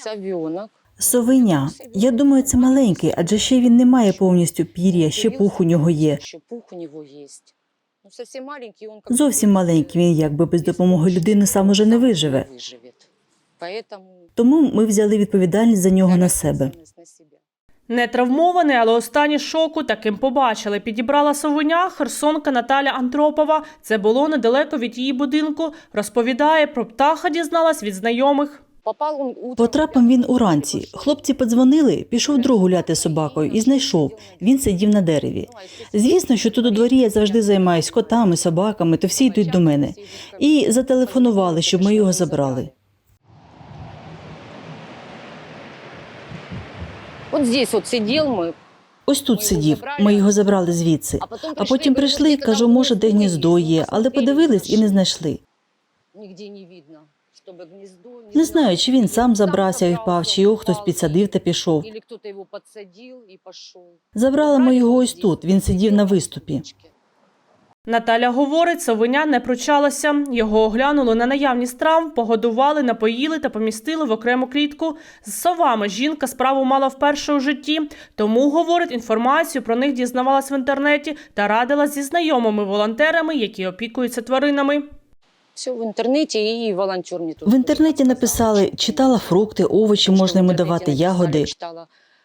Совенок. Совиня. Я думаю, це маленький, адже ще він не має повністю пір'я, ще пух у нього є. Ще пух у нього є. Ну, маленький, он Зовсім маленький він, якби без допомоги людини сам уже не виживе. Тому ми взяли відповідальність за нього на себе. Не травмований, але у стані шоку таким побачили. Підібрала совеня херсонка Наталя Антропова. Це було недалеко від її будинку. Розповідає, про птаха дізналась від знайомих. Потрапив він уранці. Хлопці подзвонили, пішов друг гуляти з собакою і знайшов. Він сидів на дереві. Звісно, що тут у дворі я завжди займаюсь котами, собаками, то всі йдуть до мене. І зателефонували, щоб ми його забрали. Вот здесь вот сидел мы, Ось тут сидів. Ми його забрали звідси. а потім прийшли, кажу, може, де гніздо є, але подивились і не знайшли. Нигде не видно. Не знаю, чи він сам забрався і впав, чи його хтось підсадив та пішов. Или кто-то его подсадил и пошел. Забрали ми його ось тут. Він сидів на виступі. Наталя говорить, совеня не пручалася. Його оглянули на наявність травм, погодували, напоїли та помістили в окрему клітку. З совами жінка справу мала вперше у житті. Тому, говорить, інформацію про них дізнавалась в інтернеті та радилась зі знайомими волонтерами, які опікуються тваринами. Все в интернете и волонтер тут. В інтернеті написали, читала фрукти, овочі, можна йому давати, ягоди.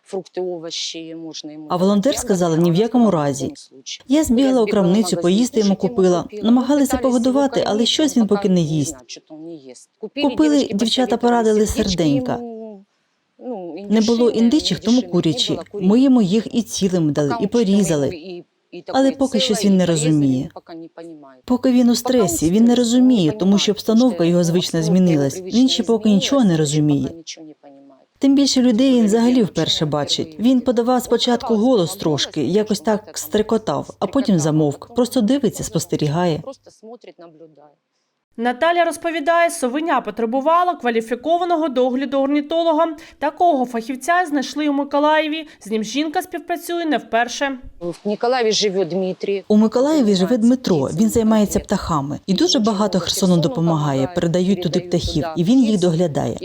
Фрукти, овощі, можна йому А волонтер сказала, ні в якому разі. Я збігла у крамницю, поїсти йому купила. купила. Намагалися погодувати, але щось він поки не їсть. Купили, дівчата порадили серденька. ну, Не було індичих, тому курячі. Ми йому їх і цілим дали, і порізали. Але поки щось він не розуміє. поки він у стресі, він не розуміє, тому що обстановка його звична змінилась. Він ще поки нічого не розуміє. Тим більше людей він взагалі вперше бачить. Він подавав спочатку голос трошки, якось так стрекотав, а потім замовк. Просто дивиться, спостерігає. Наталя розповідає, совеня потребувала кваліфікованого догляду орнітолога. Такого фахівця знайшли у Миколаєві. З ним жінка співпрацює не вперше. В Ніколаєві живе Дмитрій. У Миколаєві живе Дмитро. Він займається птахами, і дуже багато Херсону допомагає. Передають туди птахів, і він їх доглядає.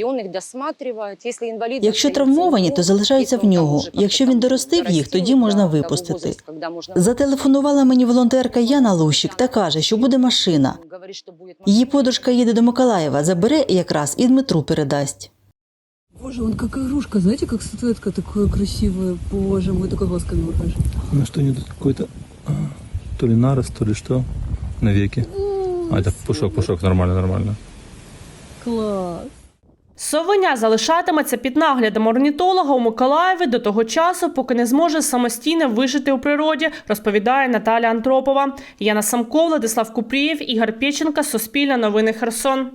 Якщо травмовані, то залишаються в нього. Якщо він доростив їх, тоді можна випустити. Зателефонувала мені волонтерка Яна Лущик та каже, що буде машина. Її подружка їде до Миколаєва, забере якраз і Дмитру передасть. Боже, он как игрушка, знаете, как статуэтка такое красивое. Боже мой, такой глазками выхожу. Ну что-нибудь какой-то а, то ли нарос, то ли что навеки. А это пушок, пушок, нормально, нормально. Класс. Совеня залишатиметься під наглядом орнітолога у Миколаєві до того часу, поки не зможе самостійно вижити у природі, розповідає Наталя Антропова. Яна Самко, Владислав Купрієв, Ігор Пєченка, Суспільне новини Херсон.